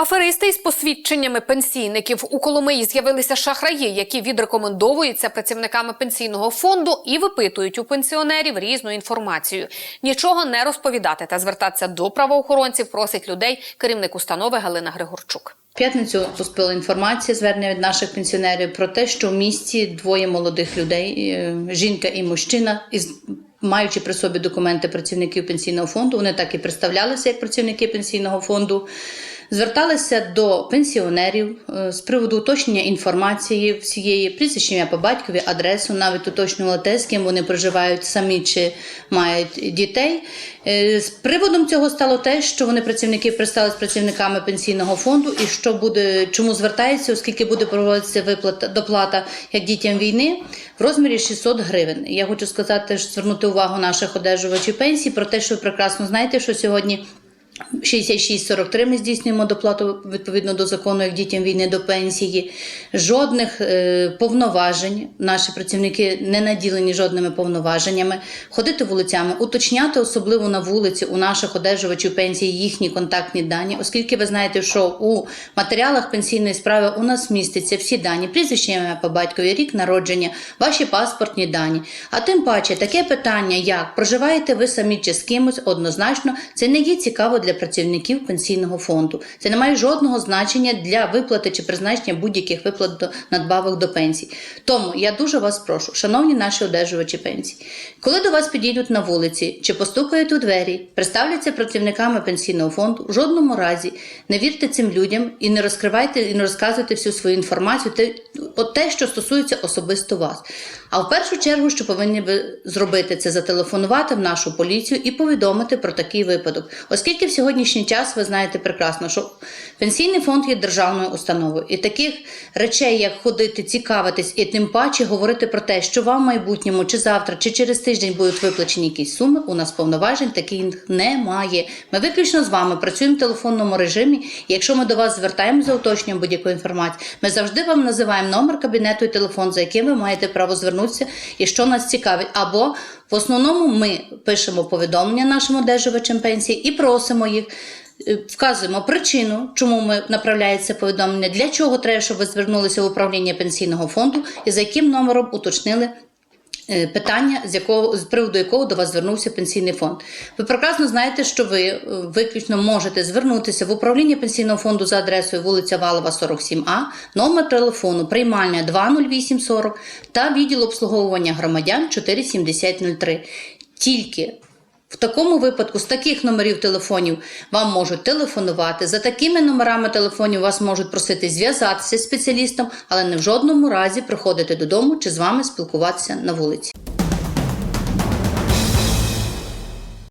Аферисти із посвідченнями пенсійників у Коломиї з'явилися шахраї, які відрекомендовуються працівниками пенсійного фонду і випитують у пенсіонерів різну інформацію. Нічого не розповідати та звертатися до правоохоронців просить людей керівник установи Галина Григорчук. П'ятницю поступила інформація, звернення від наших пенсіонерів про те, що в місті двоє молодих людей, е, жінка і мужчина, із маючи при собі документи працівників пенсійного фонду, вони так і представлялися як працівники пенсійного фонду. Зверталися до пенсіонерів е, з приводу уточнення інформації всієї прізвище ім'я по батькові, адресу, навіть уточнювали те, з ким вони проживають самі чи мають дітей. Е, З приводом цього стало те, що вони працівники пристали з працівниками пенсійного фонду, і що буде, чому звертаються, оскільки буде проводитися виплата доплата як дітям війни в розмірі 600 гривень. Я хочу сказати, звернути увагу наших одержувачів пенсій про те, що ви прекрасно знаєте, що сьогодні. 66-43 ми здійснюємо доплату відповідно до закону як дітям війни до пенсії. Жодних е, повноважень. Наші працівники не наділені жодними повноваженнями. Ходити вулицями, уточняти особливо на вулиці у наших одержувачів пенсії їхні контактні дані, оскільки ви знаєте, що у матеріалах пенсійної справи у нас містяться всі дані, прізвище ім'я по батькові, рік народження, ваші паспортні дані. А тим паче таке питання, як проживаєте ви самі чи з кимось, однозначно, це не є цікаво для працівників пенсійного фонду. Це не має жодного значення для виплати чи призначення будь-яких виплат до надбавок до пенсій. Тому я дуже вас прошу, шановні наші одержувачі пенсій, коли до вас підійдуть на вулиці чи постукають у двері, представляться працівниками пенсійного фонду, в жодному разі не вірте цим людям і не розкривайте і не розказуйте всю свою інформацію, те, те, що стосується особисто вас. А в першу чергу, що повинні ви зробити, це зателефонувати в нашу поліцію і повідомити про такий випадок. Оскільки в сьогоднішній час ви знаєте прекрасно, що пенсійний фонд є державною установою, і таких речей, як ходити, цікавитись, і тим паче говорити про те, що вам в майбутньому, чи завтра, чи через тиждень будуть виплачені якісь суми, у нас повноважень таких немає. Ми виключно з вами працюємо в телефонному режимі. І якщо ми до вас звертаємо за уточненням будь-якої інформації, ми завжди вам називаємо номер кабінету і телефон, за яким ви маєте право звернутися, і що нас цікавить. Або в основному ми пишемо повідомлення нашим одержувачам пенсії і просимо їх. е, Вказуємо причину, чому ми направляється повідомлення, для чого треба, щоб ви звернулися в управління пенсійного фонду і за яким номером уточнили питання, з якого з приводу якого до вас звернувся пенсійний фонд. Ви прекрасно знаєте, що ви е, виключно можете звернутися в управління пенсійного фонду за адресою вулиця Валова, 47А, номер телефону приймальня 20840 та відділ обслуговування громадян 47003. Тільки в такому випадку з таких номерів телефонів вам можуть телефонувати. За такими номерами телефонів вас можуть просити зв'язатися з спеціалістом, але не в жодному разі приходити додому чи з вами спілкуватися на вулиці.